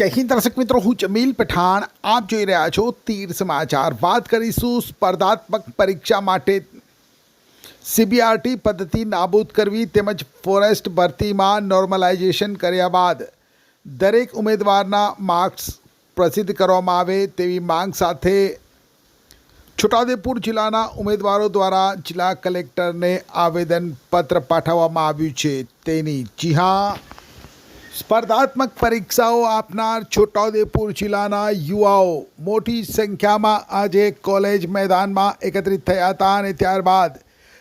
જય હિન્દ, દર્શક મિત્રો. હું જમીલ પઠાણ. આપ જોઈ રહ્યા છો તીર સમાચાર. વાત કરીશું સ્પર્ધાત્મક પરીક્ષા માટે. સીબીઆરટી પદ્ધતિ નાબૂદ કરવી તેમજ ફોરેસ્ટ ભરતીમાં નોર્મલાઇઝેશન કર્યા બાદ દરેક ઉમેદવારના માર્ક્સ પ્રસિદ્ધ કરવામાં આવે તેવી માંગ સાથે છોટાઉદેપુર જિલ્લાના ઉમેદવારો દ્વારા જિલ્લા કલેક્ટરને આવેદનપત્ર પાઠવવામાં આવ્યું છે. તેની જી હા સ્પર્ધાત્મક પરીક્ષાઓ આપનાર છોટાઉદેપુર જિલ્લાના યુવાઓ મોટી સંખ્યામાં આજે કોલેજ મેદાનમાં એકત્રિત થયા હતા અને ત્યારબાદ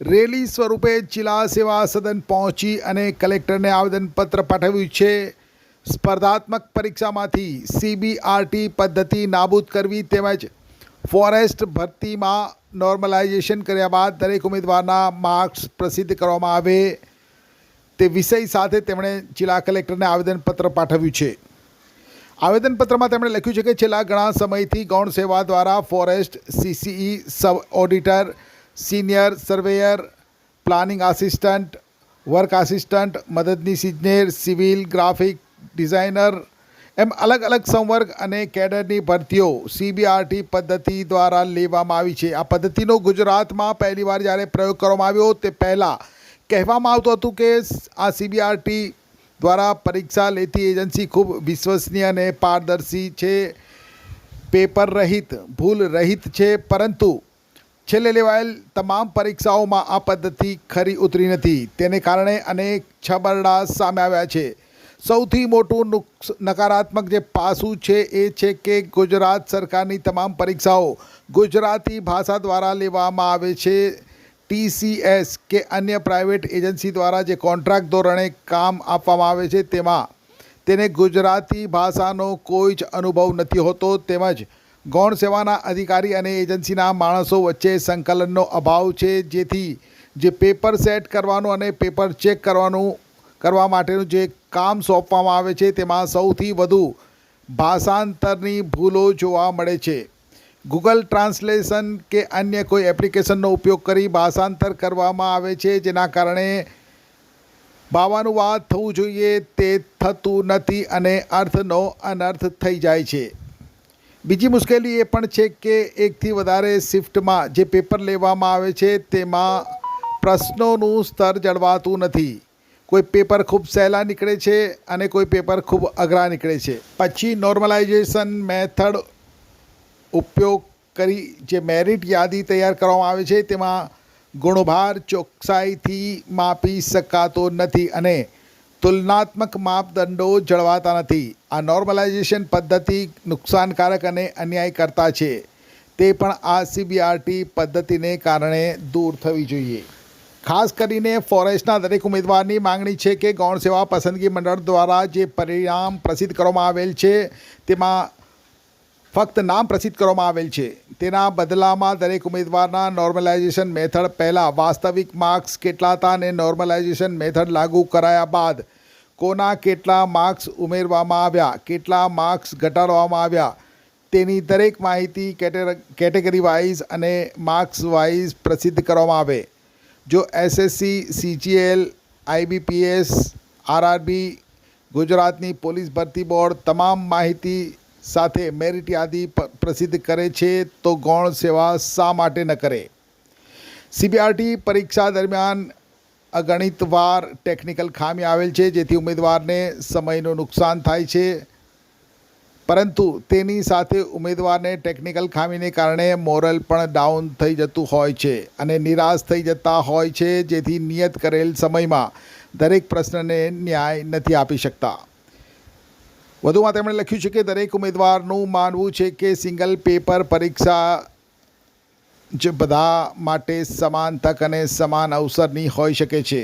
રેલી સ્વરૂપે જિલ્લા સેવા સદન પહોંચી અને કલેક્ટરને આવેદનપત્ર પાઠવ્યું છે. સ્પર્ધાત્મક પરીક્ષામાંથી સીબીઆરટી પદ્ધતિ નાબૂદ કરવી તેમજ ફોરેસ્ટ ભરતીમાં નોર્મલાઇઝેશન કર્યા બાદ દરેક ઉમેદવારના માર્ક્સ પ્રસિદ્ધ કરવામાં આવે. તે વિષય સાથે તેમણે જિલ્લા કલેક્ટરને આવેદનપત્ર પાઠવ્યું છે. આવેદનપત્રમાં તેમણે લખ્યું છે કે છેલ્લા ઘણા સમયથી ગૌણ સેવા દ્વારા forest CCE sub auditor, senior surveyor, planning assistant, work assistant, મદદનીશ ઇજનેર, સિવિલ ગ્રાફિક ડિઝાઇનર એમ અલગ અલગ સંવર્ગ અને કેડરની ભરતીઓ સીબીઆરટી પદ્ધતિ દ્વારા લેવામાં આવી છે. આ પદ્ધતિનો ગુજરાતમાં પહેલીવાર જ્યારે પ્રયોગ કરવામાં આવ્યો તે પહેલાં કહેવામાં આવતું હતું કે આ સીબીઆરટી દ્વારા પરીક્ષા લેતી એજન્સી ખૂબ વિશ્વસનીય અને પારદર્શી છે. પેપર રહિત, ભૂલ રહિત છે, પરંતુ છેલ્લે લેવાયેલ તમામ પરીક્ષાઓમાં આ પદ્ધતિ ખરી ઉતરી નથી. તેને કારણે અનેક છબરડા સામે આવ્યા છે. સૌથી મોટું નકારાત્મક જે પાસું છે એ છે કે ગુજરાત સરકારની તમામ પરીક્ષાઓ ગુજરાતી ભાષા દ્વારા લેવામાં આવે છે. ટીસીએસ કે અન્ય પ્રાઇવેટ એજન્સી દ્વારા જે કોન્ટ્રાક્ટ ધોરણે કામ આપવામાં આવે છે, તેમાં તેને ગુજરાતી ભાષાનો કોઈ જ અનુભવ નથી હોતો. તેમજ ગૌણ સેવાના અધિકારી અને એજન્સીના માણસો વચ્ચે સંકલનનો અભાવ છે, જેથી જે પેપર સેટ કરવાનું અને પેપર ચેક કરવાનું, કરવા માટેનું જે કામ સોંપવામાં આવે છે, તેમાં સૌથી વધુ ભાષાંતરની ભૂલો જોવા મળે છે. ગૂગલ ટ્રાન્સલેશન કે અન્ય કોઈ એપ્લિકેશનનો ઉપયોગ કરી ભાષાંતર કરવામાં આવે છે, જેના કારણે બાવાનું વાત થવું જોઈએ, તે થતું નથી અને અર્થનો અનર્થ થઈ જાય છે. બીજી મુશ્કેલી એ પણ છે કે એકથી વધારે શિફ્ટમાં જે પેપર લેવામાં આવે છે, તેમાં પ્રશ્નોનું સ્તર જળવાતું નથી. કોઈ પેપર ખૂબ સહેલા નીકળે છે અને કોઈ પેપર ખૂબ અઘરા નીકળે છે. પછી નોર્મલાઇઝેશન મેથડ ઉપયોગ કરી જે મેરિટ યાદી તૈયાર કરવામાં આવે છે, તેમાં ગુણભાર ચોકસાઈથી માપી શકાતો નથી અને તુલનાત્મક માપદંડો જળવાતા નથી. આ નોર્મલાઇઝેશન પદ્ધતિ નુકસાનકારક અને અન્યાયકર્તા છે. તે પણ આ સીબીઆરટી પદ્ધતિને કારણે દૂર થવી જોઈએ. ખાસ કરીને ફોરેસ્ટના દરેક ઉમેદવારની માંગણી છે કે ગૌણ સેવા પસંદગી મંડળ દ્વારા જે પરિણામ પ્રસિદ્ધ કરવામાં આવેલ છે, તેમાં ફક્ત નામ પ્રસિદ્ધ કરવામાં આવેલ છે. તેના બદલામાં દરેક ઉમેદવારના નોર્મલાઇઝેશન મેથડ પહેલાં વાસ્તવિક માર્ક્સ કેટલા હતા અને નોર્મલાઇઝેશન મેથડ લાગુ કરાયા બાદ કોના કેટલા માર્ક્સ ઉમેરવામાં આવ્યા, કેટલા માર્ક્સ ઘટાડવામાં આવ્યા, તેની દરેક માહિતી કેટેગરી વાઇઝ અને માર્ક્સ વાઇઝ પ્રસિદ્ધ કરવામાં આવે. જો એસએસસી સીજીએલ આઈબીપીએસ આરઆરબી ગુજરાતની પોલીસ ભરતી બોર્ડ, તમામ માહિતી સાથે મેરિટ યાદી પ્રસિદ્ધ કરે છે, તો ગૌણ સેવા શા માટે ન કરે? સીબીઆરટી પરીક્ષા દરમિયાન અગણિત વાર ટેકનિકલ ખામી આવેલ છે, જેથી ઉમેદવારને સમયનું નુકસાન થાય છે. પરંતુ તેની સાથે ઉમેદવારને ટેકનિકલ ખામીને કારણે મોરલ પણ ડાઉન થઈ જતું હોય છે અને નિરાશ થઈ જતા હોય છે, જેથી નિયત કરેલ સમયમાં દરેક પ્રશ્નને ન્યાય નથી આપી શકતા. વધુમાં તેમણે લખ્યું છે કે દરેક ઉમેદવારનું માનવું છે કે સિંગલ પેપર પરીક્ષા જ બધા માટે સમાન તક અને સમાન અવસરની હોઈ શકે છે.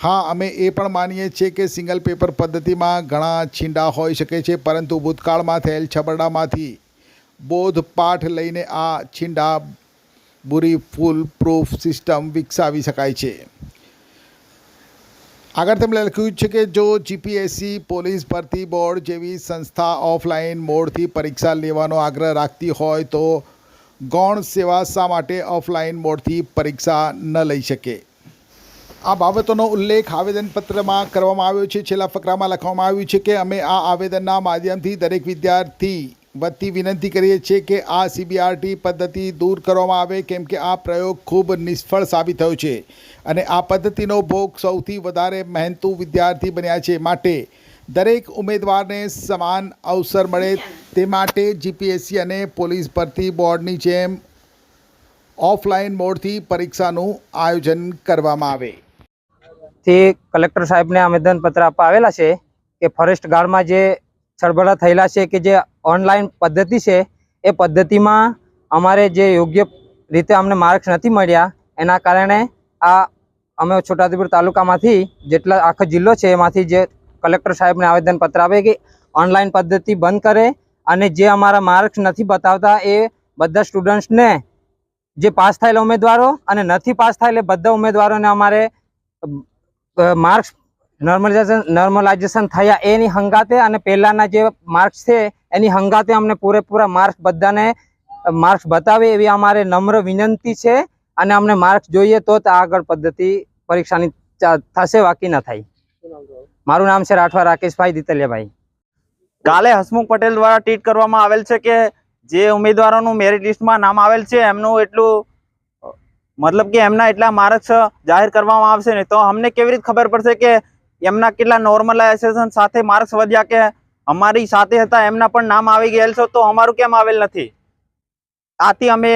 હા, અમે એ પણ માનીએ છીએ કે સિંગલ પેપર પદ્ધતિમાં ઘણા છીંડા હોઈ શકે છે, પરંતુ ભૂતકાળમાં થયેલ છબરડામાંથી બોધપાઠ લઈને આ છીંડા બુરી ફૂલ પ્રૂફ સિસ્ટમ વિકસાવી શકાય છે. આગળ તેમણે લખ્યું છે કે જો જીપીએસસી પોલીસ ભરતી બોર્ડ જેવી સંસ્થા ઓફલાઈન મોડથી પરીક્ષા લેવાનો આગ્રહ રાખતી હોય તો ગૌણ સેવા શા માટે ઓફલાઈન મોડથી પરીક્ષા ન લઈ શકે? આ બાબતોનો ઉલ્લેખ આવેદનપત્રમાં કરવામાં આવ્યો છે. છેલ્લા ફકરામાં લખવામાં આવ્યું છે કે અમે આ આવેદનના માધ્યમથી દરેક વિદ્યાર્થી વતી વિનંતી કરીએ છીએ કે આ સીબીઆરટી પદ્ધતિ દૂર કરવામાં આવે, કેમ કે આ પ્રયોગ ખૂબ નિષ્ફળ સાબિત થયો છે. અને આ પદ્ધતિનો ભોગ સૌથી વધારે મહેનતુ વિદ્યાર્થી બન્યા છે માટે દરેક ઉમેદવારને સમાન અવસર મળે તે માટે જીપીએસસી અને પોલીસ ભરતી બોર્ડની જેમ ઓફલાઈન મોડથી પરીક્ષાનું આયોજન કરવામાં આવે. તે કલેક્ટર સાહેબને આવેદનપત્ર આપવા આવેલા છે કે ફોરેસ્ટ ગાર્ડમાં જે છળબળા થયેલા છે કે જે ઓનલાઈન પદ્ધતિ છે, એ પદ્ધતિમાં અમારે જે યોગ્ય રીતે અમને માર્ક્સ નથી મળ્યા, એના કારણે આ અમે છોટાઉદેપુર તાલુકામાંથી જેટલા આખો જિલ્લો છે, એમાંથી જે કલેક્ટર સાહેબને આવેદનપત્ર આપે કે ઓનલાઈન પદ્ધતિ બંધ કરે અને જે અમારા માર્ક્સ નથી બતાવતા, એ બધા સ્ટુડન્ટ્સને જે પાસ થયેલા ઉમેદવારો અને નથી પાસ થયેલા બધા ઉમેદવારોને અમારે માર્ક્સ નોર્મલાઇઝેશન નોર્મલાઇઝેશન થયા એની હંગાતે અને પહેલાંના જે માર્ક્સ છે, એની હંગાતે અમને પૂરેપૂરા માર્ક્સ બધાને માર્ક્સ બતાવે એવી અમારે નમ્ર વિનંતી છે અને અમને માર્ક્સ જોઈએ તો જ આગળ પદ્ધતિ પરીક્ષાની થશે, બાકી ન થાય. મારું નામ છે રાઠવા રાકેશભાઈ દિતલિયાભાઈ. કાલે હસમુખ પટેલ દ્વારા ટ્વીટ કરવામાં આવેલ છે કે જે ઉમેદવારોનું મેરિટ લિસ્ટમાં નામ આવેલ છે, એમનું એટલું મતલબ કે એમના એટલા માર્ક્સ જાહેર કરવામાં આવશે ને તો અમને કેવી રીતે ખબર પડશે કે એમના કેટલા નોર્મલાઇઝેશન સાથે માર્ક્સ વધ્યા કે અમારી સાથે હતા, એમના પણ નામ આવી ગયેલ છે, તો અમારું કેમ આવેલ નથી? આથી અમે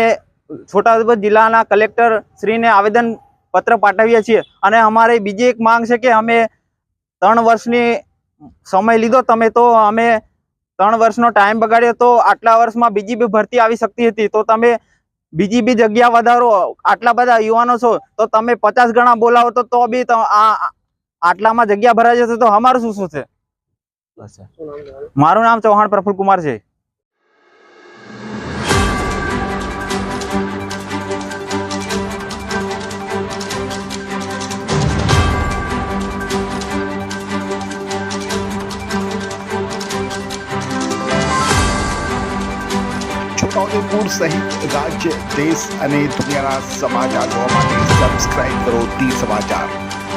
છોટાઉદેપુર જિલ્લાના કલેક્ટર શ્રીને આવેદન પત્ર પાઠવીએ છીએ. અને અમારી બીજી એક માંગ છે કે અમે ત્રણ વર્ષની સમય લીધો, તમે તો અમે ત્રણ વર્ષનો ટાઈમ બગાડ્યો, તો આટલા વર્ષમાં બીજી બી ભરતી આવી શકતી હતી. તો તમે બીજી બી જગ્યા વધારો, આટલા બધા યુવાનો છો, તો તમે પચાસ ગણા બોલાવો તો તો બી આ આટલામાં જગ્યા ભરાઈ જશે તો અમારું શું શું છે? મારું નામ ચૌહાણ પ્રફુલ કુમાર છે. છોટાઉદેપુર સહિત રાજ્ય દેશ અને દુનિયાના સમાચાર જોવા માટે સબસ્ક્રાઇબ કરો ટી સમાચાર.